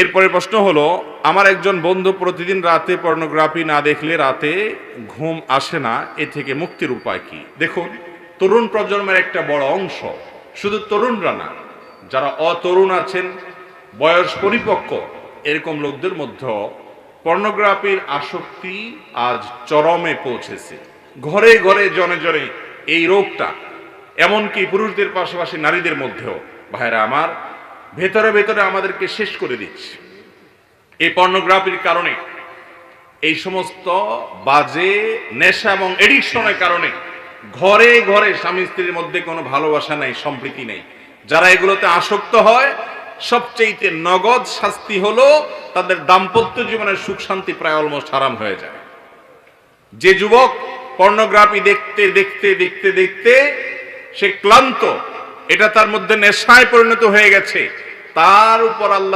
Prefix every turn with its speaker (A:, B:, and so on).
A: এরপরে প্রশ্ন হলো, আমার একজন বন্ধু প্রতিদিন রাতে পর্নোগ্রাফি না দেখলে রাতে ঘুম আসে না, এ থেকে মুক্তির উপায় কি? দেখুন, তরুণ প্রজন্মের একটা বড় অংশ শুধু তরুণরা না, যারা অতরুণ আছেন, বয়স পরিপক্ক, এরকম লোকদের মধ্যে পর্নোগ্রাফির আসক্তি আজ চরমে পৌঁছেছে। ঘরে ঘরে জনে জনে এই রোগটা, এমনকি পুরুষদের পাশাপাশি নারীদের মধ্যেও। ভাইরা আমার ভেতরে ভেতরে আমাদেরকে শেষ করে দিচ্ছে। এই পর্নোগ্রাফির কারণে, এই সমস্ত বাজে, নেশা এবং এডিকশনের কারণে ঘরে ঘরে স্বামী স্ত্রীর মধ্যে কোনো ভালোবাসা নেই, সম্প্রীতি নেই। যারা এগুলোতে আসক্ত হয় সবচেয়ে নগদ শাস্তি হলো তাদের দাম্পত্য জীবনের সুখ শান্তি প্রায় অলমোস্ট হারাম হয়ে যায়। যে যুবক পর্নোগ্রাফি দেখতে দেখতে দেখতে দেখতে সে ক্লান্ত এটা তার মধ্যে নেশায় পরিণত হয়ে গেছে। তার উপর আল্লাহর